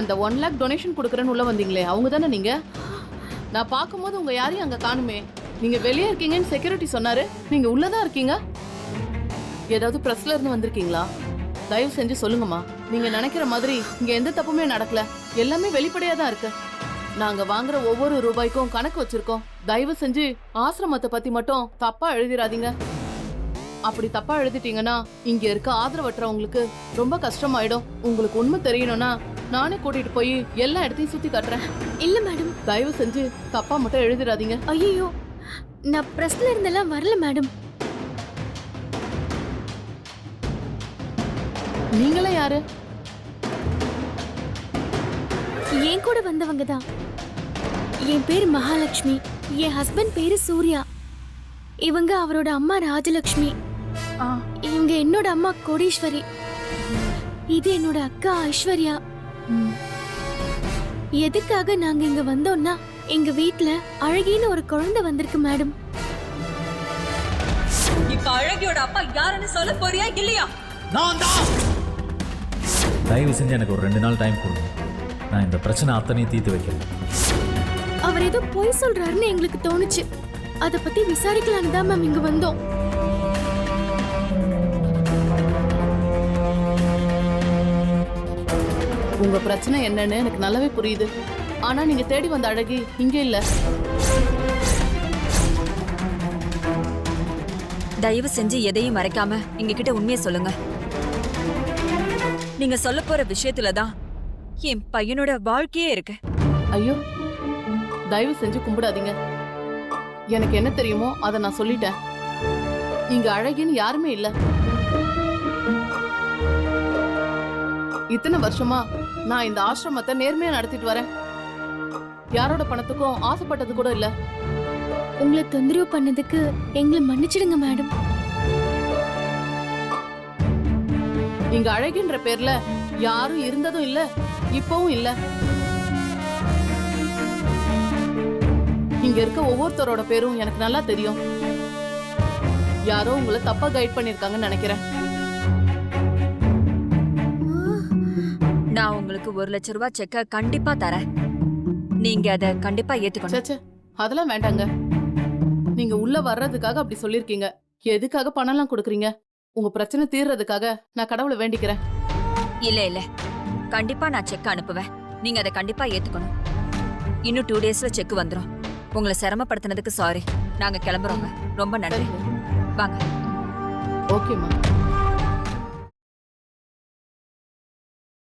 அந்த one lakh donation கொடுக்குறேன்னு உள்ள வந்தீங்களே அவங்க தானே நீங்க? நான் பார்க்கும்போது உங்க யாரையும் அங்க காணுமே. நீங்க வெளியே இருக்கீங்கன்னு செக்யூரிட்டி சொன்னாரு. நீங்க உள்ளதான் இருக்கீங்க? ஏதாவது பிரஸ்ல இருந்து வந்திருக்கீங்களா? தயவு செஞ்சு சொல்லுங்கம்மா. நீங்க நினைக்கிற மாதிரி இங்க எந்த தப்புமே நடக்கல. எல்லாமே வெளிப்படையா தான் இருக்கு. நாங்க வாங்குற ஒவ்வொரு ரூபாய்க்கும் கணக்கு வச்சிருக்கோம். தயவு செஞ்சு ஆசிரமத்தை பத்தி மட்டும் தப்பா எழுதிராதீங்க அப்படி தப்பா எழுதிட்டீங்கன்னா இங்க இருக்க ஆதரவற்றவங்களுக்கு ரொம்ப கஷ்டமாயிடும். உங்களுக்கு உண்மை தெரியணும்னா நானே கூட்டிட்டு போய் எல்லா இடத்தையும் சுத்தி காட்டுறேன். இல்ல மேடம் தயவு செஞ்சு தப்பா மட்டும் எழுதிராதீங்க ஐயோ நான் பிரஸ்ல இருந்தெல்லாம் வரல மேடம் நீங்களே யாரு? என் கூட வந்தவங்க தான். என் பேர் மகாலட்சுமி. என் ஹஸ்பண்ட் பேரு சூர்யா. இவங்க அவரோட அம்மா ராஜலட்சுமி. இவங்க என்னோட அம்மா கோடீஸ்வரி. இது என்னோட அக்கா ஐஸ்வர்யா. எதுக்காக நாங்க இங்க வந்தோம்னா எங்க வீட்ல அழகின்னு ஒரு குழந்தை வந்திருக்கு மேடம். இப்ப அழகியோட அப்பா யாருன்னு சொல்ல போறியா இல்லையா? நான் தான் தயவு செஞ்சு எனக்கு ஒரு ரெண்டு நாள் டைம் கொடுங்க. நான் இந்த பிரச்சனை அத்தனையும் தீர்த்து வைக்கிறேன். அவர் ஏதோ பொய் சொல்றாருன்னு எங்களுக்கு தோணுச்சு. அத பத்தி விசாரிக்கலான்னு தான் மேம் இங்க வந்தோம். உங்க பிரச்சனை என்னன்னு எனக்கு நல்லாவே புரியுது. ஆனா நீங்க தேடி வந்த அழகி இங்க இல்ல. தயவு செஞ்சு எதையும் மறைக்காம எங்க கிட்ட உண்மையை சொல்லுங்க. நீங்க சொல்ல போற விஷயத்துல தான் என் பையனோட வாழ்க்கையே இருக்கு. ஐயோ தயவு செஞ்சு கும்பிடாதீங்க. எனக்கு என்ன தெரியுமோ அதை நான் சொல்லிட்டேன். இங்க அழகின்னு யாருமே இல்ல. இத்தனை வருஷமா நான் இந்த ஆசிரமத்தை நேர்மையா நடத்திட்டு வரேன். யாரோட பணத்துக்கும் ஆசைப்பட்டது கூட இல்ல. உங்களை தொந்தரவு பண்ணதுக்கு எங்களை மன்னிச்சிடுங்க மேடம். இங்க அழகின்ற பேர்ல யாரும் இருந்ததும் இல்ல இப்பவும் இல்ல. இங்க இருக்க ஒவ்வொருத்தரோட பேரும் எனக்கு நல்லா தெரியும். யாரோ உங்களை தப்பா கைட் பண்ணிருக்காங்கன்னு நினைக்கிறேன். உங்களுக்கு ஒரு லட்ச ரூபாய் செக்க கண்டிப்பா தரேன். நீங்க அத கண்டிப்பா ஏத்துக்கணும். சேச்சே அதெல்லாம் வேண்டாங்க. நீங்க உள்ள வர்றதுக்காக அப்படி சொல்லிருக்கீங்க எதுக்காக பணம்லாம் கொடுக்குறீங்க? உங்க பிரச்சனை தீர்றதுக்காக நான் கடவுளை வேண்டிக்கிறேன். இல்ல இல்ல. கண்டிப்பா நான் செக் அனுப்புவேன். நீங்க அதை கண்டிப்பா ஏத்துக்கணும். இன்னும் டூ டேஸ்ல செக் வந்துரும். உங்களை சிரமப்படுத்தினதுக்கு சாரி நாங்க கிளம்புறோங்க. ரொம்ப நன்றி. வாங்க. ஓகேம்மா